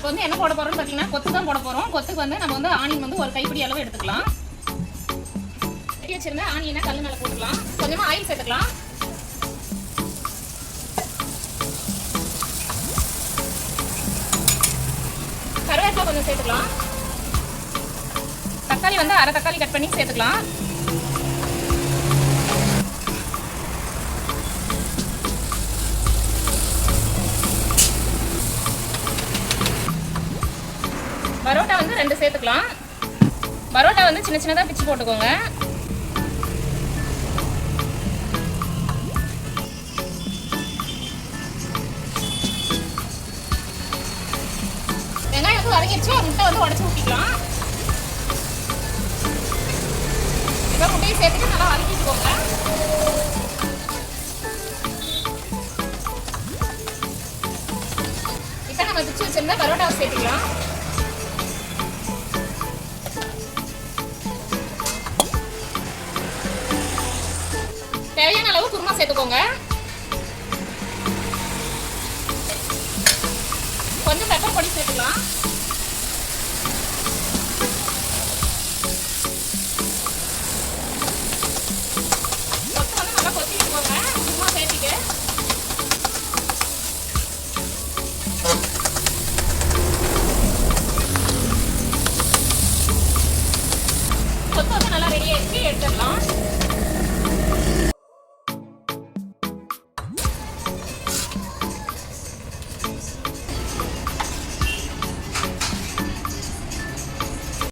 இப்போ வந்து என்ன போட போகிறோம்னு பார்த்தீங்கன்னா கொத்து தான் போட போகிறோம் கொத்துக்கு வந்து நம்ம வந்து ஆனியன் வந்து ஒரு கைப்பிடி அளவு எடுத்துக்கலாம். வெட்டி வச்சிருந்த ஆனியனை கல் மேலே போட்டுக்கலாம். கொஞ்சமாக ஆயில் சேர்த்துக்கலாம். கருவேப்பிலை கொஞ்சம் சேர்த்துக்கலாம். தக்காளி வந்து அரை தக்காளி கட் பண்ணி சேர்த்துக்கலாம். பரோட்டா வந்து ரெண்டு சேர்த்துக்கலாம். பரோட்டா வந்து சின்ன சின்னதாக பிச்சு போட்டுக்கோங்க. வெங்காயம் வந்து வதங்கிடுச்சு ஒரு முட்டை வந்து உடச்சி ஊற்றிக்கலாம் இப்போ முட்டையை சேர்த்துட்டு நல்லா வதக்கிட்டுக்கோங்க இப்போ நம்ம பிச்சு வச்சிருந்தா பரோட்டாவை சேர்த்துக்கலாம். தேவையான அளவு குருமா சேர்த்துக்கோங்க. கொஞ்சம் பெப்பர் பொடி சேர்த்துக்கலாம். கொத்து வந்து நல்லா ரெடி ஆகிடுச்சு எடுத்துடலாம்.